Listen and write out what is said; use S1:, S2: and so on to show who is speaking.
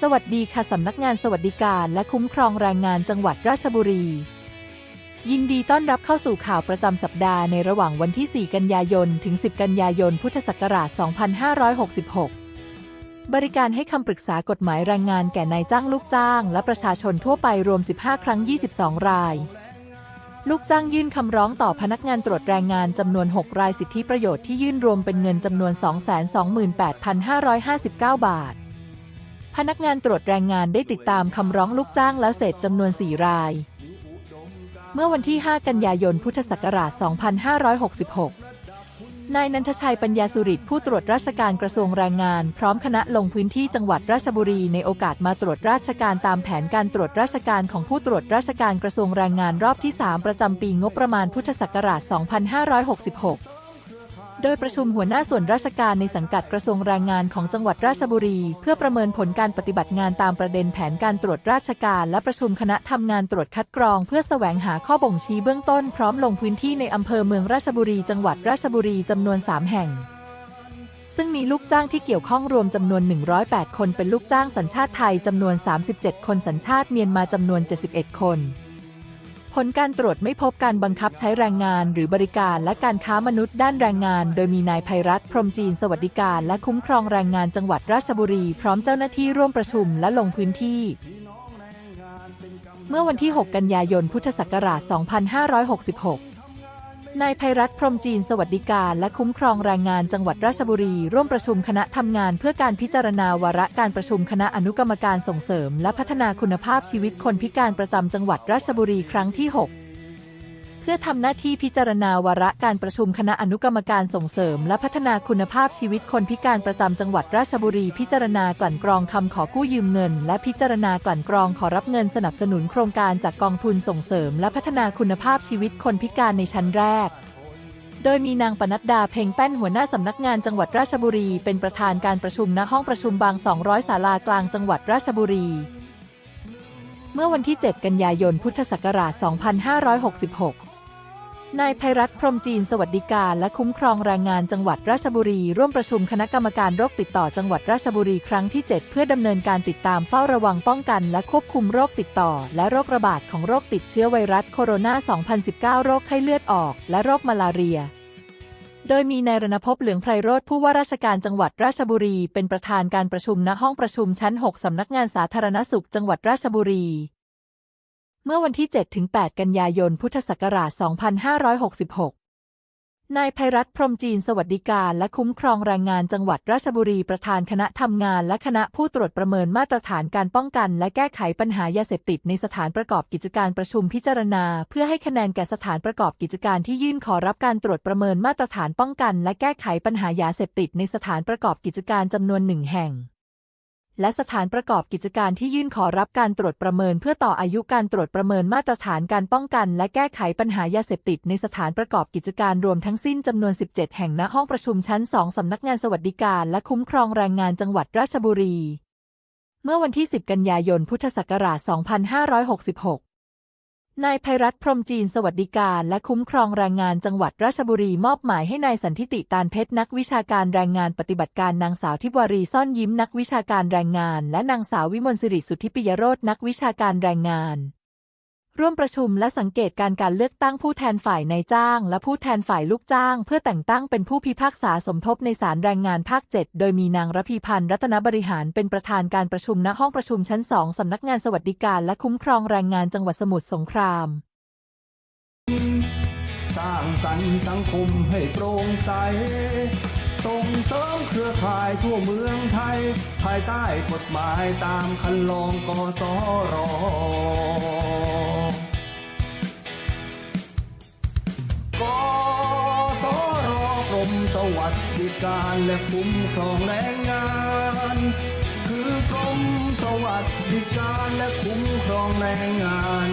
S1: สวัสดีค่ะสำนักงานสวัสดิการและคุ้มครองแรงงานจังหวัดราชบุรี ยินดีต้อนรับเข้าสู่ข่าวประจำสัปดาห์ในระหว่างวันที่ 4 กันยายน ถึง 10 กันยายน พุทธศักราช 2566 บริการให้คำปรึกษากฎหมายแรงงานแก่นายจ้างลูกจ้าง และประชาชนทั่วไปรวม 15 ครั้ง 22 ราย ลูกจ้างยื่นคำร้องต่อพนักงานตรวจแรงงานจำนวน 6 รายสิทธิประโยชน์ที่ยื่นรวมเป็นเงินจำนวน 228,559 บาท พนักงานตรวจแรงงานได้ติดตามคำร้องลูกจ้างแล้วเสร็จจำนวน 4 ราย เมื่อวันที่ 5 กันยายนพุทธศักราช 2566 นายนันทชัยปัญญาสุริตผู้ตรวจราชการกระทรวงแรงงาน พร้อมคณะลงพื้นที่จังหวัดราชบุรีในโอกาสมาตรวจราชการตามแผนการตรวจราชการของผู้ตรวจราชการกระทรวงแรงงานรอบที่ 3 ประจำปีงบประมาณพุทธศักราช 2566 ดยประชุมหัวหน้าส่วนราชการในสังกัดกระทรวงแรงงานของจังหวัดราชบุรี เพื่อประเมินผลการปฏิบัติงานตามประเด็นแผนการตรวจราชการและประชุมคณะทำงานตรวจคัดกรอง เพื่อแสวงหาข้อบ่งชี้เบื้องต้นพร้อมลงพื้นที่ในอำเภอเมืองราชบุรีจังหวัดราชบุรีจำนวน 3 แห่งซึ่งมีลูกจ้างที่เกี่ยวข้องรวมจำนวน 108 คนเป็นลูกจ้างสัญชาติไทยจำนวน 37 คนสัญชาติเมียนมาจำนวน 71 คน ผลการตรวจไม่พบการบังคับใช้แรงงานหรือบริการและการค้ามนุษย์ด้านแรงงาน โดยมีนายภัยรัตน์พรมจีนสวัสดิการและคุ้มครองแรงงานจังหวัดราชบุรี พร้อมเจ้าหน้าที่ร่วมประชุมและลงพื้นที่ เมื่อวันที่ 6 กันยายน พุทธศักราช 2566 นายภัยรัตพรมจีนสวัสดิการและคุ้มครองแรงงานจังหวัดราชบุรี ร่วมประชุมคณะทำงานเพื่อการพิจารณาวาระการประชุมคณะอนุกรรมการส่งเสริม และพัฒนาคุณภาพชีวิตคนพิการประจำจังหวัดราชบุรีครั้งที่ 6 เพื่อทำหน้าที่พิจารณาวาระการประชุมคณะอนุกรรมการส่งเสริม และพัฒนาคุณภาพชีวิตคนพิการประจำจังหวัดราชบุรี พิจารณากลั่นกรองคำขอกู้ยืมเงิน และพิจารณากลั่นกรองขอรับเงินสนับสนุนโครงการจากกองทุนส่งเสริม และพัฒนาคุณภาพชีวิตคนพิการในชั้นแรกโดยมีนางปนัดดาเพ่งแป้นหัวหน้าสำนักงานจังหวัดราชบุรี เป็นประธานการประชุมณห้องประชุมบาง 200 ศาลากลางจังหวัดราชบุรี เมื่อวันที่ 7 กันยายนพุทธศักราช 2566 นายภัยรัตพรมจีนสวัสดิการและคุ้มครองแรงงานจังหวัดราชบุรี ร่วมประชุมคณะกรรมการโรคติดต่อจังหวัดราชบุรีครั้งที่ 7 เพื่อดำเนินการติดตามเฝ้าระวังป้องกัน และควบคุมโรคติดต่อ และโรคระบาดของโรคติดเชื้อไวรัสโคโรนา 2019 โรคไข้เลือดออก และโรคมาลาเรีย โดยมีนายรณพบเหลืองไพรโรธผู้ว่าราชการจังหวัดราชบุรี เป็นประธานการประชุมณห้องประชุมชั้น 6 สำนักงานสาธารณสุขจังหวัดราชบุรี เมื่อวันที่ 7-8 กันยายน พุทธศักราช 2566 นายภัยรัตน์พรมจีนสวัสดิการและคุ้มครองแรงงานจังหวัดราชบุรีประธานคณะทำงานและคณะผู้ตรวจประเมินมาตรฐานการป้องกัน และแก้ไขปัญหายาเสพติดในสถานประกอบกิจการประชุมพิจารณา เพื่อให้คะแนนแก่สถานประกอบกิจการที่ยื่นขอรับการตรวจประเมินมาตรฐานป้องกัน และแก้ไขปัญหายาเสพติดในสถานประกอบกิจการจำนวนหนึ่งแห่ง และสถานประกอบกิจการที่ยื่นขอรับการตรวจประเมิน เพื่อต่ออายุการตรวจประเมินมาตรฐานการป้องกัน และแก้ไขปัญหายาเสพติดในสถานประกอบกิจการรวมทั้งสิ้นจำนวน 17 แห่งณห้องประชุมชั้น 2 สำนักงานสวัสดิการ และคุ้มครองแรงงานจังหวัดราชบุรี เมื่อวันที่ 10 กันยายน พุทธศักราช 2566 นายภัยรัตพรมจีนสวัสดิการและคุ้มครองแรงงานจังหวัดราชบุรีมอบหมายให้นายสันทิติตานเพชรนักวิชาการแรงงานปฏิบัติการนางสาวทิบวารีซ่อนยิ้มนักวิชาการแรงงาน และนางสาววิมลสิริสุทธิปิยโรจนักวิชาการแรงงาน ร่วมประชุมและสังเกตการการเลือกตั้งผู้แทนฝ่ายนายจ้าง และผู้แทนฝ่ายลูกจ้าง เพื่อแต่งตั้งเป็นผู้พิพากษาสมทบในศาลแรงงานภาค 7 โดยมีนางรพีพันธ์รัตนบริหารเป็นประธานการประชุมณห้องประชุมชั้น 2 สำนักงานสวัสดิการและคุ้มครองแรงงานจังหวัดสมุทรสงคราม
S2: สร้างสรรค์สังคมให้โปร่งใสส่งเสริมเครือข่ายทั่วเมืองไทย ภายใต้กฎหมายตามคันลองกสร การและคุ้มครองแรงงาน คือกรมสวัสดิการและคุ้มครองแรงงาน